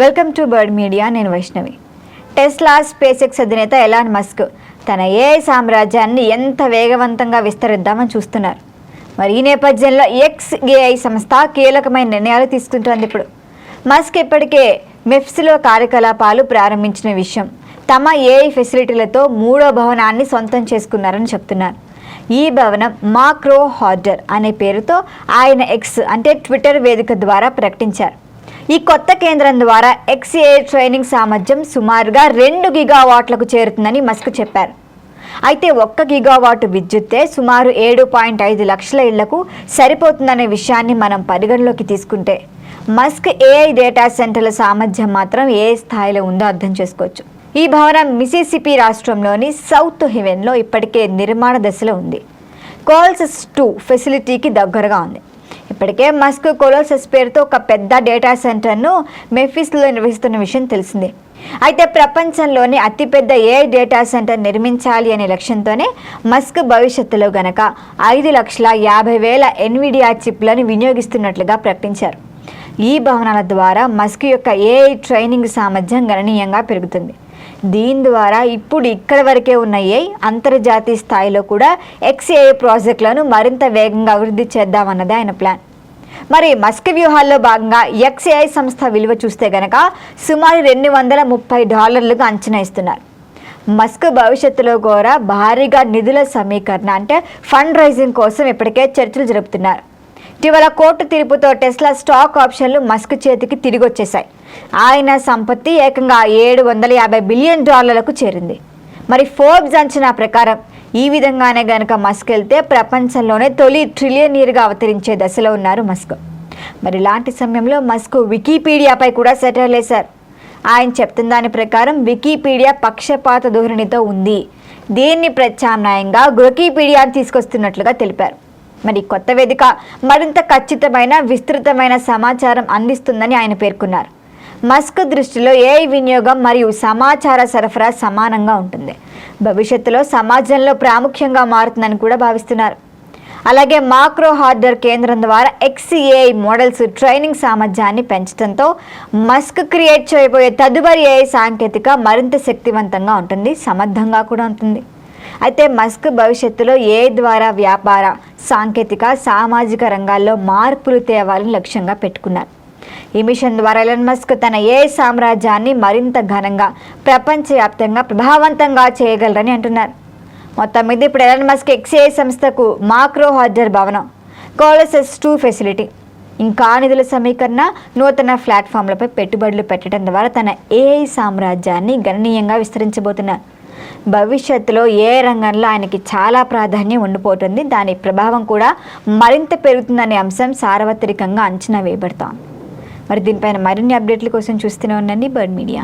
Welcome to bird media నేను Vaishnavi. Tesla SpaceX అధినేత Elon Musk తన ఏఐ సామ్రాజ్యాన్ని ఎంత వేగవంతంగా విస్తరిద్దామని చూస్తున్నారు. మరి ఈ నేపథ్యంలో ఎక్స్ ఏఐ సంస్థ కీలకమైన నిర్ణయాలు తీసుకుంటుంది ఇప్పుడు. మస్క్ ఇప్పటికే మెఫ్స్లో కార్యకలాపాలు ప్రారంభించిన విషయం తమ ఏఐ ఫెసిలిటీలతో మూడో భవనాన్ని సొంతం చేసుకున్నారని చెప్తున్నారు. ఈ భవనం మాక్రో హార్డర్ అనే పేరుతో ఆయన ఎక్స్ అంటే ట్విట్టర్ వేదిక ద్వారా ప్రకటించారు. ఈ కొత్త కేంద్రం ద్వారా ఎక్స్ఏ ట్రైనింగ్ సామర్థ్యం సుమారుగా రెండు గిగావాట్లకు చేరుతుందని మస్క్ చెప్పారు. అయితే ఒక్క గిగావాట్ విద్యుత్తే సుమారు ఏడు పాయింట్ ఐదు లక్షల ఇళ్ళకు సరిపోతుందనే విషయాన్ని మనం పరిగణలోకి తీసుకుంటే మస్క్ ఏఐ డేటా సెంటర్ల సామర్థ్యం మాత్రం ఏ స్థాయిలో ఉందో అర్థం చేసుకోవచ్చు. ఈ భవనం మిసిసిపి రాష్ట్రంలోని సౌత్ హివెన్లో ఇప్పటికే నిర్మాణ దశలో ఉంది. కోల్స్ టూ ఫెసిలిటీకి దగ్గరగా ఉంది. ఇప్పటికే మస్క్ కొలోసస్ పేరుతో ఒక పెద్ద డేటా సెంటర్ను మెఫిస్లో నిర్వహిస్తున్న విషయం తెలిసిందే. అయితే ప్రపంచంలోనే అతిపెద్ద ఏ డేటా సెంటర్ నిర్మించాలి అనే లక్ష్యంతోనే మస్క్ భవిష్యత్తులో గనక ఐదు లక్షల యాభై వేల ఎన్విడియా చిప్లను వినియోగిస్తున్నట్లుగా ప్రకటించారు. ఈ భవనాల ద్వారా మస్క్ యొక్క ఏఐ ట్రైనింగ్ సామర్థ్యం గణనీయంగా పెరుగుతుంది. దీని ద్వారా ఇప్పుడు ఇక్కడ వరకే ఉన్న ఏఐ అంతర్జాతీయ స్థాయిలో కూడా ఎక్స్ఏఐ ప్రాజెక్టులను మరింత వేగంగా అభివృద్ధి చేద్దామన్నది ఆయన ప్లాన్. మరి మస్క్ వ్యూహాల్లో భాగంగా ఎక్స్ఏఐ సంస్థ విలువ చూస్తే గనక సుమారు రెండు వందల ముప్పై డాలర్లుగా అంచనా ఇస్తున్నారు మస్క్ భవిష్యత్తులో కూడా భారీగా నిధుల సమీకరణ అంటే ఫండ్ రైజింగ్ కోసం ఇప్పటికే చర్చలు జరుపుతున్నారు. ఇటీవల కోర్టు తీర్పుతో టెస్లా స్టాక్ ఆప్షన్లు మస్క్ చేతికి తిరిగి వచ్చేశాయి ఆయన సంపత్తి ఏకంగా ఏడు వందల యాభై బిలియన్ డాలర్లకు చేరింది. మరి ఫోర్బ్స్ అంచనా ప్రకారం ఈ విధంగానే గనక మస్క్ వెళ్తే ప్రపంచంలోనే తొలి ట్రిలియనీర్గా అవతరించే దశలో ఉన్నారు మస్క్. మరి ఇలాంటి సమయంలో మస్క్ వికీపీడియాపై కూడా సెటర్ సార్ ఆయన చెప్తున్న దాని ప్రకారం వికీపీడియా పక్షపాత ధోరణితో ఉంది. దీన్ని ప్రత్యామ్నాయంగా వికీపీడియాను తీసుకొస్తున్నట్లుగా తెలిపారు. మరి కొత్త వేదిక మరింత ఖచ్చితమైన విస్తృతమైన సమాచారం అందిస్తుందని ఆయన పేర్కొన్నారు. మస్క్ దృష్టిలో ఏఐ వినియోగం మరియు సమాచార సరఫరా సమానంగా ఉంటుంది? భవిష్యత్తులో సమాజంలో ప్రాముఖ్యంగా మారుతుందని కూడా భావిస్తున్నారు. అలాగే మాక్రో హార్డర్ కేంద్రం ద్వారా ఎక్స్ఏఐ మోడల్స్ ట్రైనింగ్ సామర్థ్యాన్ని పెంచడంతో మస్క్ క్రియేట్ చేయబోయే తదుపరి ఏఐ సాంకేతిక మరింత శక్తివంతంగా ఉంటుంది సమర్థంగా కూడా ఉంటుంది. అయితే మస్క్ భవిష్యత్తులో ఏ ద్వారా వ్యాపార సాంకేతిక సామాజిక రంగాల్లో మార్పులు తేవాలని లక్ష్యంగా పెట్టుకున్నారు. ఈ మిషన్ ద్వారా ఎలన్ మస్క్ తన ఏ సామ్రాజ్యాన్ని మరింత ఘనంగా ప్రపంచవ్యాప్తంగా ప్రభావవంతంగా చేయగలరని అంటున్నారు. మొత్తం మీద ఇప్పుడు ఎలన్ మస్క్ ఎక్స్ఏ సంస్థకు మాక్రో హార్డర్ భవనం కోలసెస్ టూ ఫెసిలిటీ ఇంకా నిధుల సమీకరణ నూతన ప్లాట్ఫామ్లపై పెట్టుబడులు పెట్టడం ద్వారా తన ఏఐ సామ్రాజ్యాన్ని గణనీయంగా విస్తరించబోతున్నారు. భవిష్యత్తులో ఏ రంగంలో ఆయనకి చాలా ప్రాధాన్యం ఉండిపోతుంది. దాని ప్రభావం కూడా మరింత పెరుగుతుందనే అంశం సార్వత్రికంగా అంచనా వేయబడతాం. మరి దీనిపైన మరిన్ని అప్డేట్ల కోసం చూస్తూనే ఉండండి బర్డ్ మీడియా.